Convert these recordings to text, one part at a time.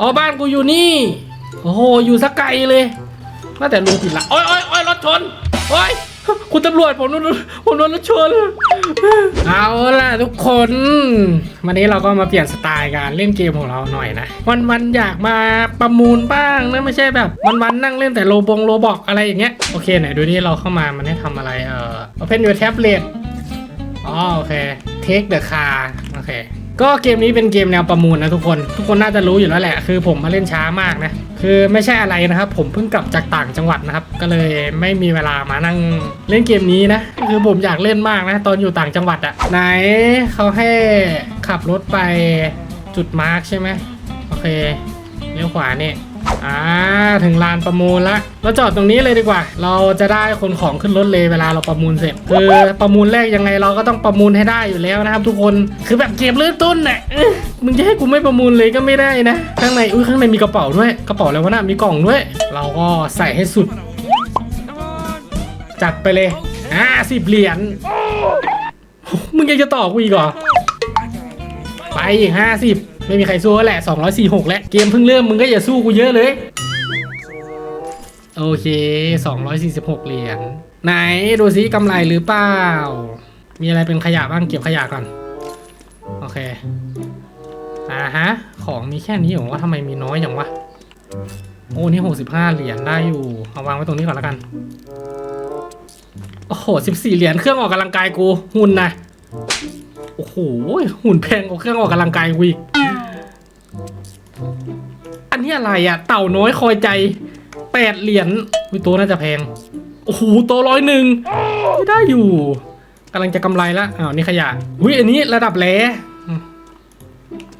อ๋อบ้านกูอยู่นี่ โอ้โหอยู่สักไกลเลยว่าแต่ลุงผิดละโอ้ยโอ้ยโอ้ยรถชนโอ้ยคุณตำรวจผมโดนผมโดนรถชนเอาล่ะทุกคน วันนี้เราก็มาเปลี่ยนสไตล์การเล่นเกมของเราหน่อยนะ วันวันอยากมาประมูลบ้างนะไม่ใช่แบบ วันวันนั่งเล่นแต่โลบงโลบอกอะไรอย่างเงี้ยโอเคไหนดูนี่เราเข้ามามันให้ทำอะไรเอ่อ Open your tablet อ๋อโอเค Take the car โอเค ก็เกมนี้เป็นเกมแนวประมูลนะทุกคน ทุกคนน่าจะรู้อยู่แล้วแหละ คือผมมาเล่นช้ามากนะ คือไม่ใช่อะไรนะครับ ผมเพิ่งกลับจากต่างจังหวัดนะครับ ก็เลยไม่มีเวลามานั่งเล่นเกมนี้นะ คือผมอยากเล่นมากนะ ตอนอยู่ต่างจังหวัดอะไหนเขาให้ขับรถไปจุดมาร์กใช่ไหมโอเคเลี้ยวขวาเนี่ อ่าถึงลานประมูลละเราจอดตรงนี้เลยดีกว่า เราจะได้คนของขึ้นรถเลยเวลาเราประมูลเสร็จคือประมูลแรกยังไงเราก็ต้องประมูลให้ได้อยู่แล้วนะครับ ทุกคนคือแบบเกมเริ่มต้นน่ะเอ้ยมึงจะให้กูไม่ประมูลเลยก็ไม่ได้นะ ข้างในอุ้ยข้างในมีกระเป๋าด้วยกระเป๋าแล้ววะน่ะมีกล่องด้วย เราก็ใส่ให้สุด จัดไปเลยอ่าสิบเหรียญมึงยังจะต่อกูอีกเหรอไปอีกห้าสิบ ไม่มีใครสู้แล้วแหละสองร้อยสี่หกแล้วเกมเพิ่งเริ่มมึงก็อย่าสู้กูเยอะเลย โอเคสองร้อยสี่สิบหกเหรียญไหนดูซิกำไรหรือเปล่า มีอะไรเป็นขยะบ้างเก็บขยะก่อน โอเคอ่าฮะ ของมีแค่นี้เหรอว่าทำไมมีน้อยอย่างวะ โอ้ นี่หกสิบห้าเหรียญได้อยู่ เอาวางไว้ตรงนี้ก่อนแล้วกัน โอ้โหสิบสี่เหรียญเครื่องออกกำลังกายกู หุ่นนะโอ้โห หุ่นแพงกว่าเครื่องออกกำลังกายกูอีก อันนี้อะไรอะเต่าน้อยคอยใจแปดเหรียญวิตัวน่าจะแพง โอ้โหตัวร้อยหนึ่งไม่ได้อยู่กำลังจะกำไรละอ้าวนี่ขยะอุ้ยอันนี้ระดับแหล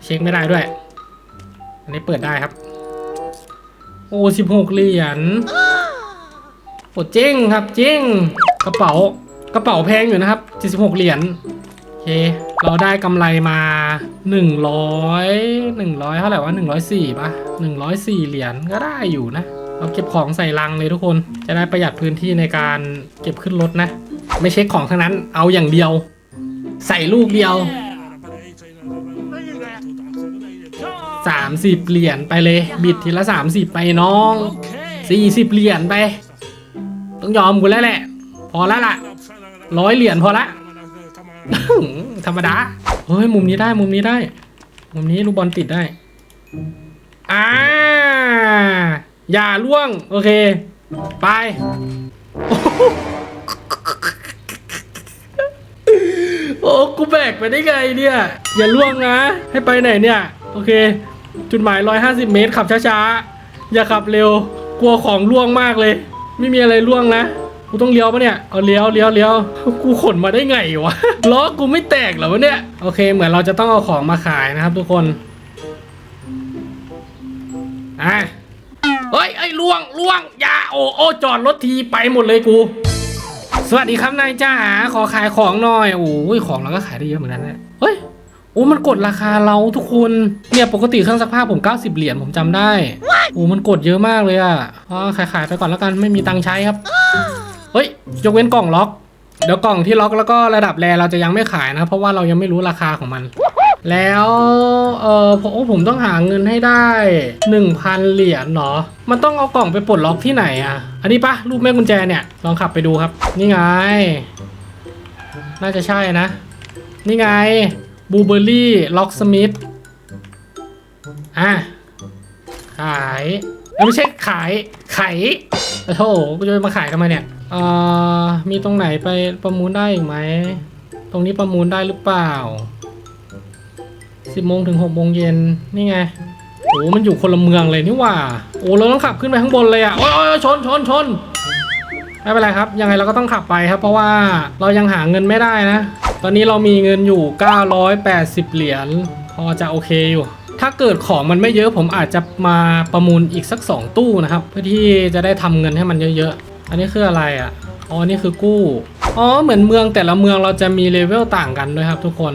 เช็คไม่ได้ด้วย อันนี้เปิดได้ครับ โอ้สิบหกเหรียญโอ้เจ๊งครับเจ๊งกระเป๋ากระเป๋าแพงอยู่นะครับเจ็ดสิบหกเหรียญโอเค เราได้กำไรมาหนึ่งร้อยหนึ่งร้อยเท่าไหร่วะหนึ่งร้อยสี่ปะหนึ่งร้อยสี่เหรียญก็ได้อยู่นะ เราเก็บของใส่ลังเลยทุกคน จะได้ประหยัดพื้นที่ในการเก็บขึ้นรถนะ ไม่เช็คของทั้งนั้น เอาอย่างเดียว ใส่ลูกเดียว 30 เหรียญไปเลย บิดทีละ 30 ไปน้อง 40 เหรียญไป ต้องยอมกูแล้วแหละ พอแล้วล่ะร้อยเหรียญพอละ ธรรมดา เฮ้ย มุมนี้ได้ มุมนี้ได้ มุมนี้ลูกบอลติดได้ อ่า อย่าล่วง โอเค ไป โอ้กูแบกไปได้ไงเนี่ย อย่าล่วงนะ ให้ไปไหนเนี่ย โอเค จุดหมาย 150 เมตร ขับช้าๆ อย่าขับเร็ว กลัวของล่วงมากเลย ไม่มีอะไรล่วงนะ กูต้องเลี้ยวปะเนี่ย เอาเลี้ยวเลี้ยวเลี้ยวกูขนมาได้ไงวะ ล้อกูไม่แตกเหรอวะเนี่ย โอเค เหมือนเราจะต้องเอาของมาขายนะครับทุกคน อะเฮ้ยไอ้ล่วงล่วงยาโอโอจอดรถทีไปหมดเลยกู สวัสดีครับนายจ้าขอขายของหน่อย โอ้ยของเราก็ขายได้เยอะเหมือนกันนะเฮ้ยโอ้มันกดราคาเราทุกคน เนี่ยปกติเครื่องซักผ้าผม 90 เหรียญผมจำได้ โอ้มันกดเยอะมากเลยอะอ๋อขายขายไปก่อนแล้วกันไม่มีตังค์ใช้ครับ ฮ้ยยกเว้นกล่องล็อกเดี๋ยวกล่องที่ล็อกแล้วก็ระดับแรเราจะยังไม่ขายนะ เพราะว่าเรายังไม่รู้ราคาของมัน แล้วเออผมผมต้องหาเงินให้ได้ 1,000 เหรียญเนาะมันต้องเอากล่องไปปลดล็อกที่ไหนอะอันนี้ปะรูปแม่กุญแจเนี่ยลองขับไปดูครับ นี่ไง น่าจะใช่นะ นี่ไงบูเบอรี่ล็อกสมิธอะขายไม่ใช่ขายไขโอ้โหกูจะมาขายทำไมเนี่ย อ่อมีตรงไหนไปประมูลได้อีกไหม ตรงนี้ประมูลได้หรือเปล่าสิบโมงถึงหกโมงเย็นนี่ไงโอ้มันอยู่คนละเมืองเลยนี่ว่า โอ้เราต้องขับขึ้นไปข้างบนเลยอะโอ้ยโอ้ยชนชนชนไม่เป็นไรครับ ยังไงเราก็ต้องขับไปครับ เพราะว่าเรายังหาเงินไม่ได้นะ ตอนนี้เรามีเงินอยู่ 980 เหรียญพอจะโอเคอยู่ ถ้าเกิดของมันไม่เยอะผมอาจจะมาประมูลอีกสัก 2 ตู้นะครับ เพื่อที่จะได้ทำเงินให้มันเยอะๆ อันนี้คืออะไรอะ อ๋อ นี่คือกู้ อ๋อ เหมือนเมืองแต่ละเมืองเราจะมีเลเวลต่างกันด้วยครับทุกคน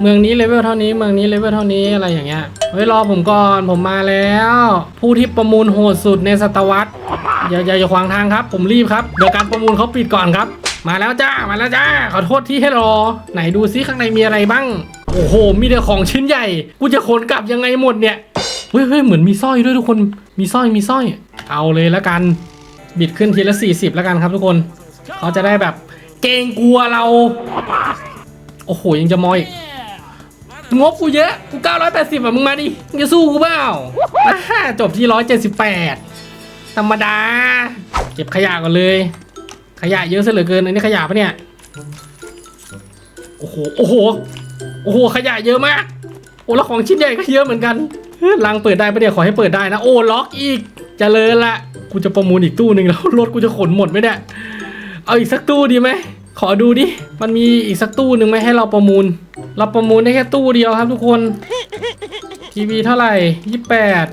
เมืองนี้เลเวลเท่านี้ เมืองนี้เลเวลเท่านี้อะไรอย่างเงี้ย เฮ้ยรอผมก่อน ผมมาแล้ว ผู้ที่ประมูลโหดสุดในศตวรรษ อย่าอย่าอย่าขวางทางครับ ผมรีบครับ เดี๋ยวการประมูลเขาปิดก่อนครับ มาแล้วจ้า มาแล้วจ้า ขอโทษที่ให้รอ ไหนดูซิข้างในมีอะไรบ้าง โอ้โห มีแต่ของชิ้นใหญ่ กูจะขนกลับยังไงหมดเนี่ยฮ้ยเฮ้ยเหมือนมีสร้อยด้วยทุกคน มีสร้อย มีสร้อย เอาเลยแล้วกัน บิดขึ้นทีละ 40 แล้วกันครับทุกคน เขาจะได้แบบเกรงกลัวเรา โอ้โห ยังจะมอยอีกงบกูเยอะ กู 980อะมึงมาดิ มึงจะสู้กูเปล่าอ่าจบที่ 178 ธรรมดา เก็บขยะก่อนเลย ขยะเยอะซะเหลือเกิน อันนี้ขยะปะเนี่ย โอ้โห โอ้โห โอ้โห ขยะเยอะมาก โอ้แล้วของชิ้นใหญ่ก็เยอะเหมือนกันลังเปิดได้ปะเนี่ยขอให้เปิดได้นะ โอ้ล็อกอีก เจริญละกูจะประมูลอีกตู้หนึ่งแล้วรถกูจะขนหมดไหมเนี่ยเอาอีกสักตู้ดีไหมขอดูดิ มันมีอีกสักตู้หนึ่งไหมให้เราประมูล เราประมูลได้แค่ตู้เดียวครับทุกคน ทีวีเท่าไหร่ยี่แปด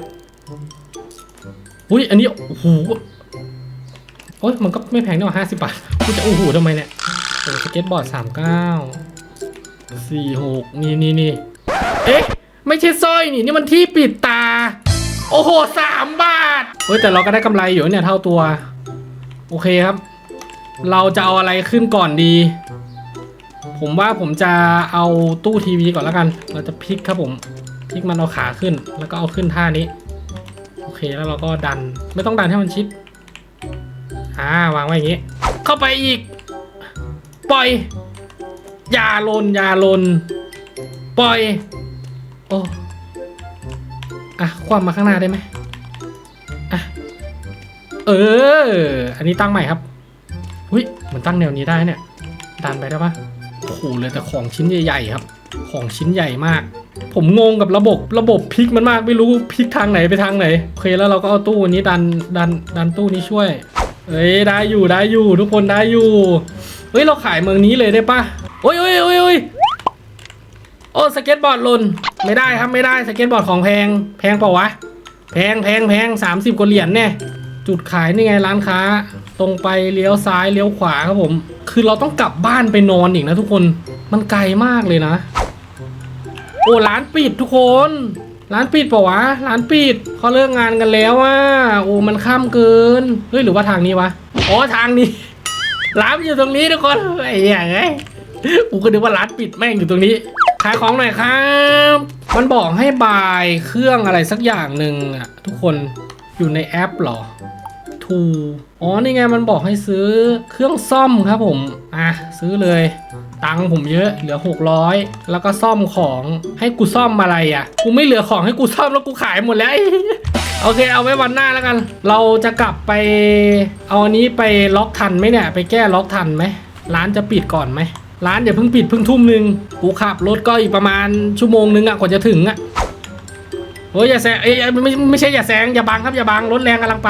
อุ้ยอันนี้ โอ้โหโอ้ยมันก็ไม่แพงนี่หว่าห้าสิบบาทกูจะโอ้โหทำไมเนี่ยโอ้สเก็ตบอร์ดสามเก้าสี่หกนี่นี่นี่เอ๊ะ ไม่ใช่สร้อยนี่ นี่มันที่ปิดตา โอ้โหสามบาท เฮ้ยแต่เราก็ได้กำไรอยู่เนี่ยเท่าตัว โอเคครับ เราจะเอาอะไรขึ้นก่อนดี ผมว่าผมจะเอาตู้ทีวีก่อนแล้วกัน เราจะพลิกครับผม พลิกมันเอาขาขึ้น แล้วก็เอาขึ้นท่านี้ โอเคแล้วเราก็ดัน ไม่ต้องดันให้มันชิด อ่าวางไว้อย่างนี้ เข้าไปอีก ปล่อย อย่าลนอย่าลน ปล่อย โอ้ อะความมาข้างหน้าได้ไหมอะเออ อันนี้ตั้งใหม่ครับอุ้ยเหมือนตั้งแนวนี้ได้เนี่ย ดันไปได้ปะโอ้โหเลยแต่ของชิ้นใหญ่ๆครับ ของชิ้นใหญ่มาก ผมงงกับระบบระบบพลิกมันมากไม่รู้พลิกทางไหนไปทางไหนโอเคแล้วเราก็เอาตู้นี้ดันดันดันตู้นี้ช่วย เอ้ยได้อยู่ได้อยู่ ทุกคนได้อยู่เฮ้ยเราขายเมืองนี้เลยได้ปะโอ้ยโอ้ยโอ้ย โอ้สเก็ตบอร์ดหล่นไม่ได้ครับไม่ได้สเก็ตบอร์ดของแพง แพงเปล่าวะ แพงแพงแพงสามสิบกว่าเหรียญเนี่ยจุดขายนี่ไงร้านค้า ตรงไปเลี้ยวซ้ายเลี้ยวขวาครับผม คือเราต้องกลับบ้านไปนอนอีกนะทุกคนมันไกลมากเลยนะ โอ้ร้านปิดทุกคน ร้านปิดเปล่าวะร้านปิดเขาเลิกงานกันแล้วอะโอ้มันค่ำเกินเฮ้ยหรือว่าทางนี้วะอ๋อทางนี้ ร้านอยู่ตรงนี้ทุกคนไอ้เหี้ยไงกูก็นึกว่าร้านปิดแม่งอยู่ตรงนี้ ขายของหน่อยครับ มันบอกให้บายเครื่องอะไรสักอย่างหนึ่งอะทุกคนอยู่ในแอปหรอทูอ๋อนี่ไงมันบอกให้ซื้อเครื่องซ่อมครับผม อะ ซื้อเลย ตังค์ผมเยอะเหลือ 600 แล้วก็ซ่อมของให้กูซ่อมอะไรอะ กูไม่เหลือของให้กูซ่อมแล้วกูขายหมดแล้วโอเค เอาไว้วันหน้าแล้วกัน เราจะกลับไป เอาอันนี้ไปล็อกทันไหมเนี่ย ไปแก้ล็อกทันไหมร้านจะปิดก่อนไหม ร้านอย่าเพิ่งปิดเพิ่งทุ่มหนึ่งกูขับรถก็อีกประมาณชั่วโมงนึงอะกว่าจะถึงอะโอ้ยอย่าแซงเอ้ยไม่ไม่ไม่ใช่อย่าแซงอย่าบังครับอย่าบังรถแรงกำลังไป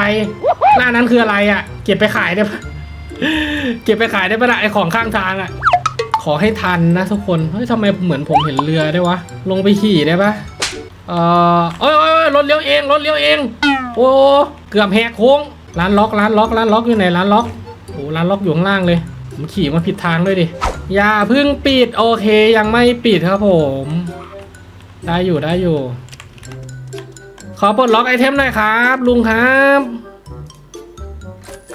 หน้านั้นคืออะไรอะ เก็บไปขายได้ปะเก็บไปขายได้ปะละไอของข้างทางอะ ขอให้ทันนะทุกคนเฮ้ยทำไมเหมือนผมเห็นเรือได้วะลงไปขี่ได้ปะเอ่อโอ้ยโอ้ยรถเลี้ยวเองรถเลี้ยวเอง โอ้เกือบแหกโค้งร้านล็อกร้านล็อกร้านล็อกอยู่ไหนร้านล็อกโอ้ร้านล็อกอยู่ข้างล่างเลย ผมขี่มาผิดทางด้วยดิ อย่าพิ่งปิด โอเคยังไม่ปิดครับผม ได้อยู่ได้อยู่ ขอปลดล็อกไอเทมหน่อยครับ ลุงครับ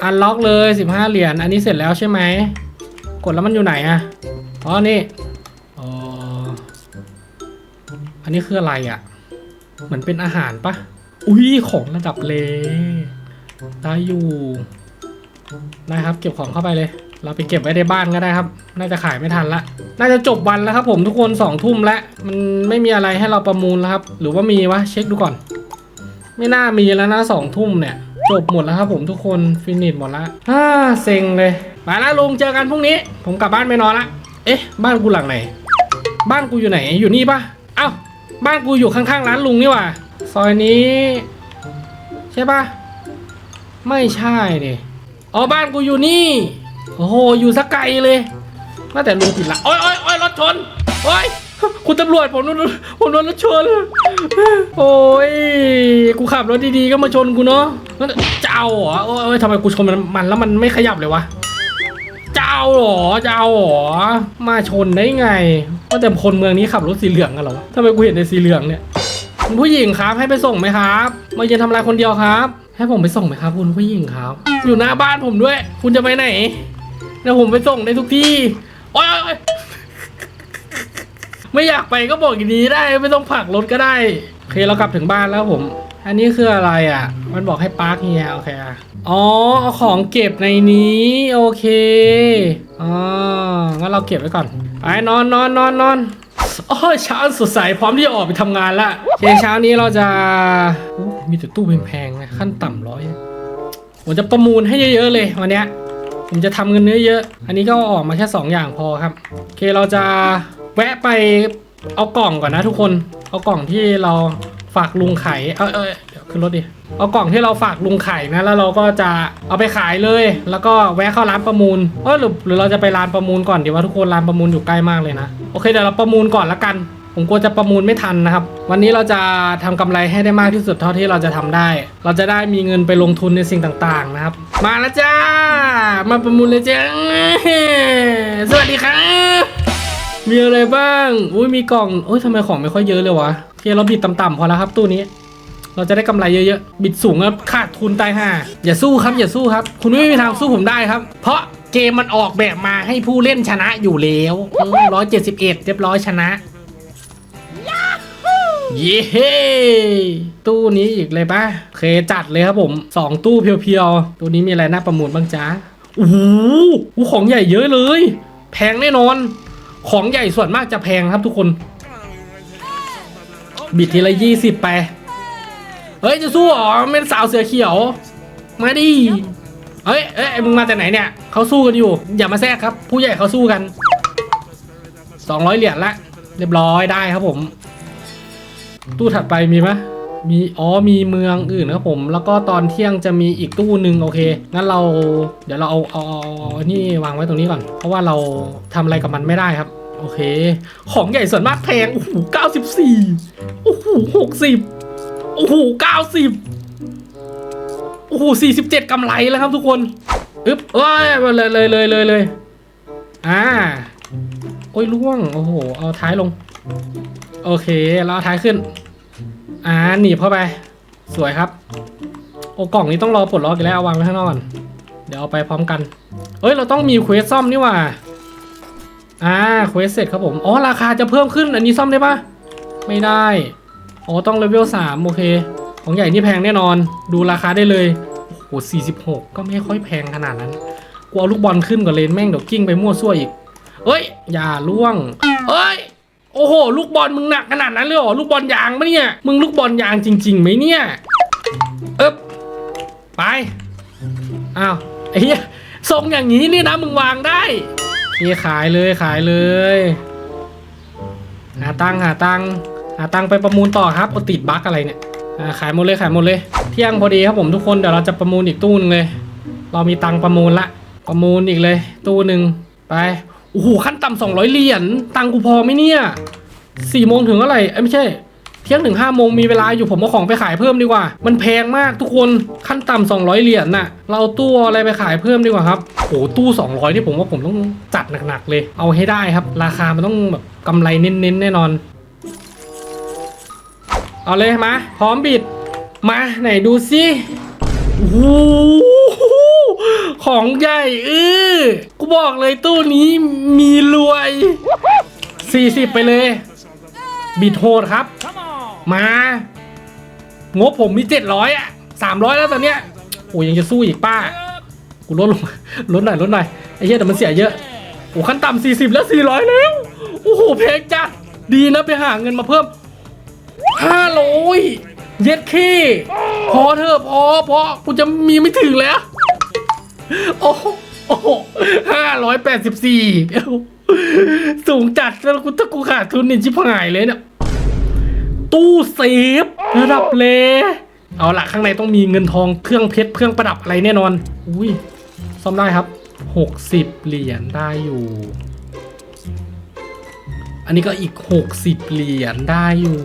อันล็อกเลย 15 เหรียญอันนี้เสร็จแล้วใช่ไหม กดแล้วมันอยู่ไหนอะอ๋อนี่อ๋ออันนี้คืออะไรอะเหมือนเป็นอาหารปะอุ้ยของระดับเลได้อยู่ได้ครับ เก็บของเข้าไปเลย เราไปเก็บไว้ในบ้านก็ได้ครับ น่าจะขายไม่ทันละ น่าจะจบวันแล้วครับผมทุกคนสองทุ่มแล้ว มันไม่มีอะไรให้เราประมูลแล้วครับ หรือว่ามีวะ เช็คดูก่อน ไม่น่ามีแล้วนะสองทุ่มเนี่ย จบหมดแล้วครับผมทุกคน ฟินิชหมดละฮ่าเซ็งเลยมาล้วลุงเจอกันพรุ่งนี้ ผมกลับบ้านไปนอนละ เอ๊ะ บ้านกูหลังไหน บ้านกูอยู่ไหน อยู่นี่ปะเอ้า บ้านกูอยู่ข้างๆร้านลุงนี่ว่าซอยนี้ ใช่ปะไม่ใช่ดิ อ๋อ บ้านกูอยู่นี่ โอ้โห อยู่สักไกลเลยว่าแต่ลุงผิดละโอ้ยโอ้ยโอ้ยรถชนโอ้ยคุณตำรวจผมโดนผมโดนรถชน โอ้ย กูขับรถดีๆก็มาชนกูเนาะแล้วจะเอาเหรอโอ้ยทำไมกูชนมันมันแล้วมันไม่ขยับเลยวะจะเอาเหรอจะเอาเหรอ มาชนได้ไงว่าแต่คนเมืองนี้ขับรถสีเหลืองกันเหรอวะทำไมกูเห็นในสีเหลืองเนี่ยคุณผู้หญิงครับให้ไปส่งไหมครับ มาเย็นทำอะไรคนเดียวครับ ให้ผมไปส่งไหมครับ คุณผู้หญิงครับ อยู่หน้าบ้านผมด้วย คุณจะไปไหน เดี๋ยวผมไปส่งได้ทุกที่โอ๊ยไม่อยากไปก็บอกอย่างนี้ได้ไม่ต้องผักรถก็ได้เคเรากลับถึงบ้านแล้วผม อันนี้คืออะไรอะ มันบอกให้ปาร์คเฮียโอเคอะอ๋อเอาของเก็บในนี้โอเคอ๋องั้นเราเก็บไว้ก่อนไปนอนนอนนอนนอนโอ้ยเช้าสดใสพร้อมที่จะออกไปทำงานละโอเคเช้านี้เราจะมีแต่ตู้แพงๆนะขั้นต่ำร้อยผมจะประมูลให้เยอะๆเลยวันเนี้ย ผมจะทำเงินเนื้อเยอะ อันนี้ก็ออกมาแค่ 2 อย่างพอครับโอเคเราจะแวะไปเอากล่องก่อนนะทุกคน เอากล่องที่เราฝากลุงไข่เออเออเดี๋ยวขึ้นรถดิ เอากล่องที่เราฝากลุงไข่นะ แล้วเราก็จะเอาไปขายเลย แล้วก็แวะเข้าร้านประมูล เออหรือหรือเราจะไปร้านประมูลก่อนดีว่าทุกคนร้านประมูลอยู่ใกล้มากเลยนะ โอเคเดี๋ยวเราประมูลก่อนละกัน ผมกลัวจะประมูลไม่ทันนะครับ วันนี้เราจะทำกำไรให้ได้มากที่สุดเท่าที่เราจะทำได้ เราจะได้มีเงินไปลงทุนในสิ่งต่างๆนะครับ มาแล้วจ้า มาประมูลเลยจ้าสวัสดีครับมีอะไรบ้าง อุ้ยมีกล่องอุ้ยทำไมของไม่ค่อยเยอะเลยวะโอเคเราบิดต่ำๆพอแล้วครับตู้นี้ เราจะได้กำไรเยอะๆ บิดสูงแล้วขาดทุนตายห่าอย่าสู้ครับอย่าสู้ครับ คุณไม่มีทางสู้ผมได้ครับ เพราะเกมมันออกแบบมาให้ผู้เล่นชนะอยู่แล้วร้อยเจ็ดสิบเอ็ดเรียบร้อยชนะ เย้ตู้นี้อีกเลยปะเคจัดเลยครับผมสองตู้เพียวๆ ตู้นี้มีอะไรน่าประมูลบ้างจ๊ะโอ้โหโอ้โหของใหญ่เยอะเลย แพงแน่นอน ของใหญ่ส่วนมากจะแพงครับทุกคน บิดทีละยี่สิบไป เฮ้ย จะสู้หรอเป็นสาวเสือเขียว มาดิเฮ้ย เอ้ย มึงมาแต่ไหนเนี่ย เขาสู้กันอยู่ อย่ามาแทรกครับ ผู้ใหญ่เขาสู้กัน 200 เหรียญละ เรียบร้อยได้ครับผม ตู้ถัดไปมีไหมมีอ๋อมีเมืองอื่นนะครับผม แล้วก็ตอนเที่ยงจะมีอีกตู้หนึ่งโอเคงั้นเราเดี๋ยวเราเอาเอาอนี่วางไว้ตรงนี้ก่อน เพราะว่าเราทำอะไรกับมันไม่ได้ครับ โอเค ของใหญ่ส่วนมากแพงโอ้โหเก้าสิบสี่โอ้โหหกสิบโอ้โหเก้าสิบโอ้โหสี่สิบเจ็ดกำไรแล้วครับทุกคนอึ๊บเอ้ยเลยเลยเลยเลยเลยอ่าโอ้ยล่วงโอ้โหเอาท้ายลง โอเคแล้วเอาท้ายขึ้น อ่าหนีบเข้าไป สวยครับ โอ้กล่องนี้ต้องรอปลดล็อกอีกแล้วเอาวางไว้ข้างนอกก่อนเดี๋ยวเอาไปพร้อมกันเอ้ยเราต้องมีเควสซ่อมนี่ว่าอ่าเควสเสร็จครับผมอ๋อราคาจะเพิ่มขึ้นอันนี้ซ่อมได้ปะไม่ได้อ๋อต้องเลเวลสามโอเค ของใหญ่นี่แพงแน่นอน ดูราคาได้เลยโอ้โหสี่สิบหกก็ไม่ค่อยแพงขนาดนั้นกูเอาลูกบอลขึ้นก่อนเลยแม่งเดี๋ยวกิ้งไปมั่วซั่วอีกเอ้ย อย่าล่วงเอ้ย โอ้โห ลูกบอลมึงหนักขนาดนั้นเลยเหรอ ลูกบอลยางปะเนี่ย มึงลูกบอลยางจริงๆไหมเนี่ย เอ๊บไป อ้าวไอ้เหี้ยทรงอย่างนี้นี่นะมึงวางได้นี่ขายเลยขายเลย หาตังหาตังหาตังไปประมูลต่อครับโอติดบั๊กอะไรเนี่ยขายหมดเลยขายหมดเลย เที่ยงพอดีครับผมทุกคนเดี๋ยวเราจะประมูลอีกตู้หนึงเลย เรามีตังประมูลละ ประมูลอีกเลย ตู้หนึ่งไป โอ้โหขั้นต่ำสองร้อยเหรียญตังค์กูพอไหมเนี่ยสี่โมงถึงเท่าไหร่เอ้ไม่ใช่ เที่ยงถึงห้าโมงมีเวลาอยู่ผมเอาของไปขายเพิ่มดีกว่า มันแพงมากทุกคนขั้นต่ำสองร้อยเหรียญน่ะ เราตู้อะไรไปขายเพิ่มดีกว่าครับโอ้ตู้สองร้อยนี่ผมว่าผมต้องจัดหนักๆเลย เอาให้ได้ครับ ราคามันต้องแบบกำไรเน้นๆแน่นอน เอาเลยมาพร้อมบิดมาไหนดูสิโอ้โหของใหญ่เออ บอกเลยตู้นี้มีรวย 40 ไปเลย บิดโหดครับ มา งบผมมี 700 อะ 300 แล้วตอนเนี้ยโอ้ยังจะสู้อีกป้า กูลดลงลดหน่อยลดหน่อยไอ้เหี้ยแต่มันเสียเยอะโอ้ขั้นต่ำ40 แล้ว 400 แล้ว โอ้โหเพงจัด ดีนะไปหาเงินมาเพิ่ม500เย็ดเคพอเถอะพอพอกูจะมีไม่ถึงแล้ว โอ้ โหโอ้ห้าร้อยแปดสิบสี่สูงจัดแล้วกูถ้ากูขาดทุนนี่ชิบหายเลยเนี่ยตู้เซฟระดับเลเอาละข้างในต้องมีเงินทองเครื่องเพชรเครื่องประดับอะไรแน่นอน อุ้ยซ่อมได้ครับหกสิบเหรียญได้อยู่ อันนี้ก็อีกหกสิบเหรียญได้อยู่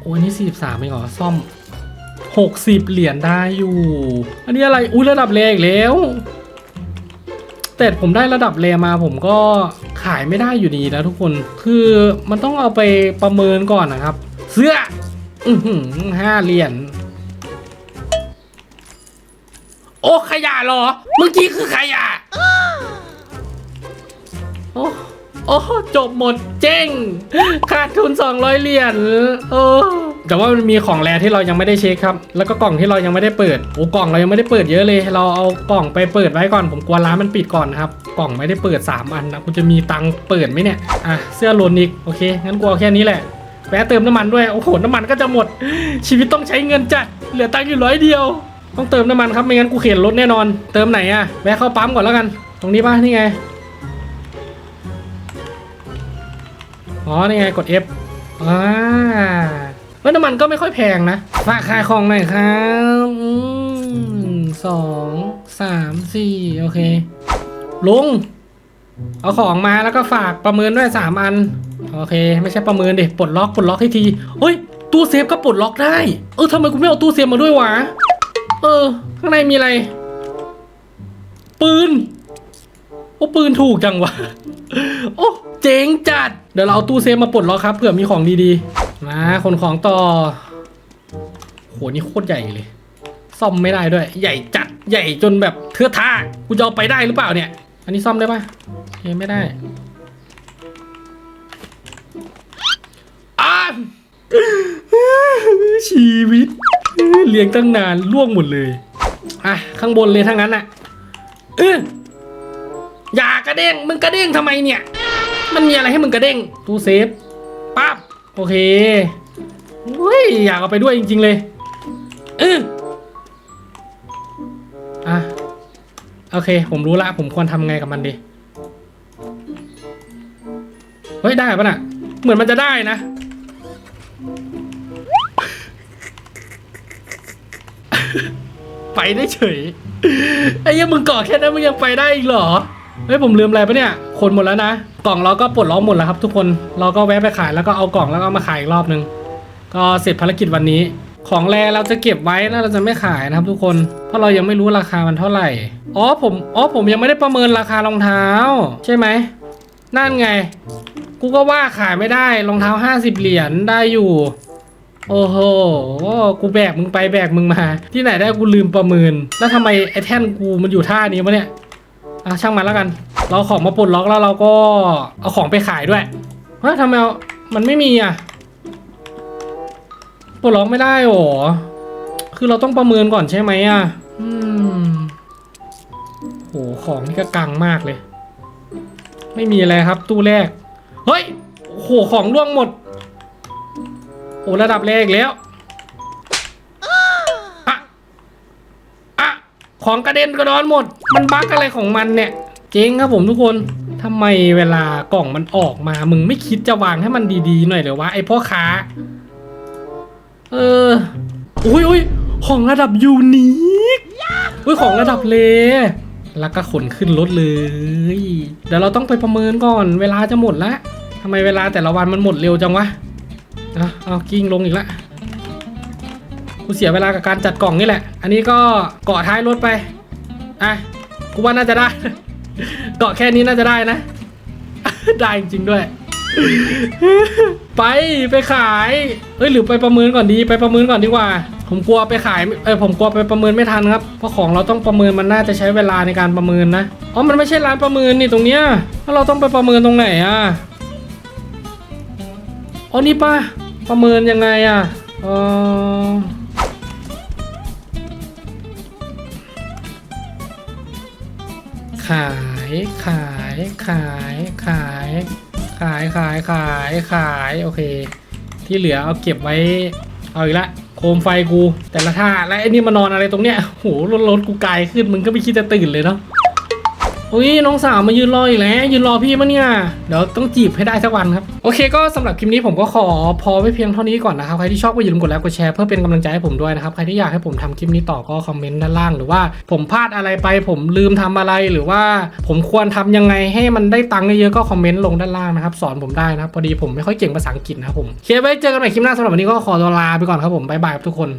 โอ้ยนี่สี่สิบสามเองเหรอซ่อม หกสิบเหรียญได้อยู่ อันนี้อะไร อุ้ยระดับแรอีกแล้ว แต่ผมได้ระดับแรมาผมก็ขายไม่ได้อยู่ดีนะทุกคน คือมันต้องเอาไปประเมินก่อนนะครับ เสื้ออห้าเหรียญ โอ้ขยะเหรอ เมื่อกี้คือขยะ โอ้โอ้จบหมดเจ๊ง ขาดทุน 200 เหรียญเออ แต่ว่ามันมีของแรที่เรายังไม่ได้เช็คครับ แล้วก็กล่องที่เรายังไม่ได้เปิดโอ้กล่องเรายังไม่ได้เปิดเยอะเลย เราเอากล่องไปเปิดไว้ก่อน ผมกลัวร้านมันปิดก่อนนะครับ กล่องไม่ได้เปิด 3 อันนะกูจะมีตังเปิดไหมเนี่ย อะ เสื้อโลนอีกโอเค งั้นกูเอาแค่นี้แหละ แวะเติมน้ำมันด้วย โอ้โห น้ำมันก็จะหมด ชีวิตต้องใช้เงินจัด เหลือตังค์อยู่ร้อยเดียว ต้องเติมน้ำมันครับ ไม่งั้นกูเข็นรถแน่นอน เติมไหนอะแวะเข้าปั๊มก่อนแล้วกัน ตรงนี้ป่ะ นี่ไง อ๋อ นี่ไง กด F อ่า เฮ้ยน้ำมันก็ไม่ค่อยแพงนะฝากขายของหน่อยครับอืมสองสามสี่โอเค ลุง เอาของมาแล้วก็ฝากประเมินด้วยสามอัน โอเค ไม่ใช่ประเมินเดิปลดล็อกปลดล็อกให้ทีเฮ้ย ตู้เซฟก็ปลดล็อกได้ เออทำไมกูไม่เอาตู้เซฟมาด้วยวะ เออ ข้างในมีอะไร ปืน โอ้ปืนถูกจังวะ โอ้ เจ๋งจัด เดี๋ยวเราเอาตู้เซฟมาปลดล็อกครับเผื่อมีของดีๆมาขนของต่อโหนี่โคตรใหญ่เลย ซ่อมไม่ได้ด้วย ใหญ่จัดใหญ่จนแบบเทือท่ากูจะเอาไปได้หรือเปล่าเนี่ย อันนี้ซ่อมได้ปะโอเคไม่ได้อชีวิตเลี้ยงตั้งนานล่วงหมดเลยอะข้างบนเลยทั้งนั้นอะเอออย่ากระเด้งมึงกระเด้งทำไมเนี่ย มันมีอะไรให้มึงกระเด้งตู้เซฟปั๊บโอเคเฮ้ยอยากเอาไปด้วยจริง ๆ เลยเอออะโอเค ผมรู้ละผมควรทำไงกับมันดีเฮ้ยได้ปะน่ะ เหมือนมันจะได้นะ ไปได้เฉยไอ้ยังมึงกาะแค่นั้นมึงยังไปได้อีกเหรอเฮ้ยผมลืมอะไรปะเนี่ย คนหมดแล้วนะ กล่องเราก็ปลดล็อกหมดแล้วครับ ทุกคนเราก็แวะไปขายแล้วก็เอากล่องแล้วก็มาขายอีกรอบนึง ก็เสร็จภารกิจวันนี้ ของแรเราจะเก็บไว้นะเราจะไม่ขายนะครับ ทุกคนเพราะเรายังไม่รู้ราคามันเท่าไหร่อ๋อผมอ๋อผมยังไม่ได้ประเมินราคารองเท้า ใช่ไหมนั่นไง กูก็ว่าขายไม่ได้รองเท้า 50 เหรียญได้อยู่ โอ้โห กูแบกมึงไปแบกมึงมา ที่ไหนได้กูลืมประเมิน แล้วทำไมไอ้แท่นกูมันอยู่ท่านี้วะเนี่ยอะช่างมันแล้วกัน เราของมาปลดล็อกแล้วเราก็เอาของไปขายด้วยเฮ้ยทำไมมันไม่มีอะปลดล็อกไม่ได้หรอคือเราต้องประเมินก่อนใช่ไหมอะอืมโหของนี่ก็กังมากเลย ไม่มีอะไรครับ ตู้แรก เฮ้ยโอ้โหของร่วงหมดโอ้ระดับแรกอีกแล้วอะอะของกระเด็นกระดอนหมด มันบั๊กอะไรของมันเนี่ย เจ๊งครับผมทุกคนทำไมเวลากล่องมันออกมา มึงไม่คิดจะวางให้มันดีๆหน่อยเหรอวะไอพ่อค้า เอออุ้ยอุ้ยของระดับยูนิคอุ้ยของระดับเลแล้วก็ขนขึ้นรถเลย เดี๋ยวเราต้องไปประเมินก่อนเวลาจะหมดแล้วทำไมเวลาแต่ละวันมันหมดเร็วจังวะเอาเอากิ้งลงอีกละกูเสียเวลากับการจัดกล่องนี่แหละ อันนี้ก็เกาะท้ายรถไป อะ กูว่าน่าจะได้ เกาะแค่นี้น่าจะได้นะ ได้จริงด้วย ไปไปขายเอ้ยหรือไปประเมินก่อนดี ไปประเมินก่อนดีกว่า ผมกลัวไปขายเออผมกลัวไปประเมินไม่ทันครับ เพราะของเราต้องประเมินมันน่าจะใช้เวลาในการประเมินนะอ๋อมันไม่ใช่ร้านประเมินนี่ตรงเนี้ยแล้วเราต้องไปประเมินตรงไหนอะอ๋อนี่ป่ะประเมินยังไงอะเออขาย ขาย ขาย ขาย ขาย ขาย ขาย ขาย โอเค ที่เหลือเอาเก็บไว้ เอาอีกละ โคมไฟกู แต่ละท่า และไอ้นี่มานอนอะไรตรงเนี้ยโหรถรถกูไกลขึ้น มึงก็ไม่คิดจะตื่นเลยเนาะ อุ้ยน้องสาวมายืนรออีกแล้วยืนรอพี่มะเนี่ยเดี๋ยวต้องจีบให้ได้สักวันครับโอเคก็สำหรับคลิปนี้ผมก็ขอพอไว้เพียงเท่านี้ก่อนนะครับใครที่ชอบก็อย่าลืมกดไลค์กดแชร์เพื่อเป็นกำลังใจให้ผมด้วยนะครับใครที่อยากให้ผมทำคลิปนี้ต่อก็คอมเมนต์ด้านล่างหรือว่าผมพลาดอะไรไป ผมลืมทำอะไรหรือว่า ผมควรทำยังไงให้มันได้ตังค์เยอะๆก็คอมเมนต์ลงด้านล่างนะครับสอนผมได้นะครับพอดีผมไม่ค่อยเก่งภาษาอังกฤษนะครับผมโอเคไว้เจอกันใหม่คลิปหน้าสำหรับวันนี้ก็ขอตัวลาไปก่อนครับผมบ๊ายบายครับทุกคน